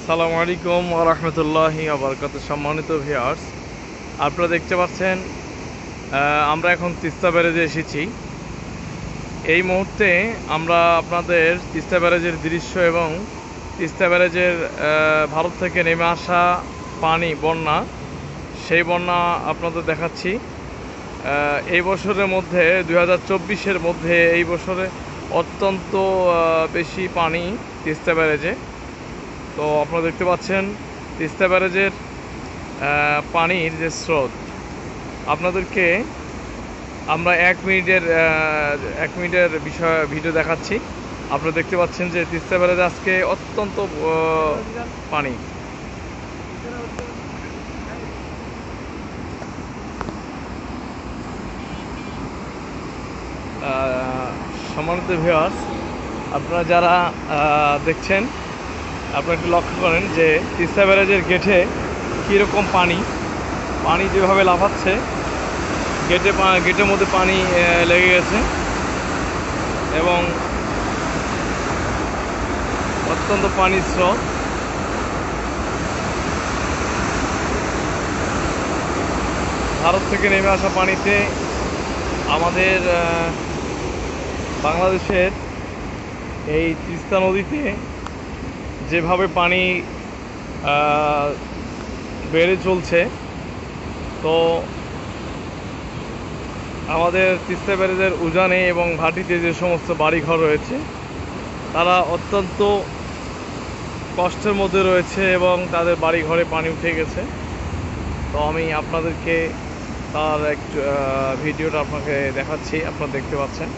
আসসালামু আলাইকুম রহমতুল্লাহি আবরকাত সম্মানিত ভিউয়ার্স, আপনারা দেখতে পাচ্ছেন আমরা এখন তিস্তা ব্যারেজে এসেছি। এই মুহূর্তে আমরা আপনাদের তিস্তা ব্যারেজের দৃশ্য এবং তিস্তা ব্যারেজের ভারত থেকে নেমে আসা পানি, বন্যা, সেই বন্যা আপনাদের দেখাচ্ছি। এই বছরের মধ্যে, দুই হাজার মধ্যে এই বছরে অত্যন্ত বেশি পানি তিস্তা ব্যারেজে। তো আপনারা দেখতে পাচ্ছেন তিস্তা ব্যারেজের পানির যে স্রোত। আপনাদেরকে আমরা এক মিনিটের এক মিনিটের বিষয় ভিডিও দেখাচ্ছি। আপনারা দেখতে পাচ্ছেন যে তিস্তা ব্যারেজে আজকে অত্যন্ত পানি। আহ, সম্মানিত ভিউয়ার্স আপনারা যারা দেখছেন আপনারা একটু লক্ষ্য করেন যে তিস্তা ব্যারেজের গেটে কীরকম পানি পানি যেভাবে লাফাচ্ছে, গেটে গেটের মধ্যে পানি লেগে গেছে এবং অত্যন্ত পানির স্রোত। ভারত থেকে নেমে আসা পানিতে আমাদের বাংলাদেশের এই তিস্তা নদীতে যেভাবে পানি বেড়ে চলছে, তো আমাদের তিস্তা ব্যারেজের উজানে এবং ভাটিতে যে সমস্ত বাড়িঘর রয়েছে, তারা অত্যন্ত কষ্টের মধ্যে রয়েছে এবং তাদের বাড়ি ঘরে পানি উঠে গেছে। তো আমি আপনাদেরকে তার এক ভিডিওটা আপনাকে দেখাচ্ছি, আপনারা দেখতে পাচ্ছেন।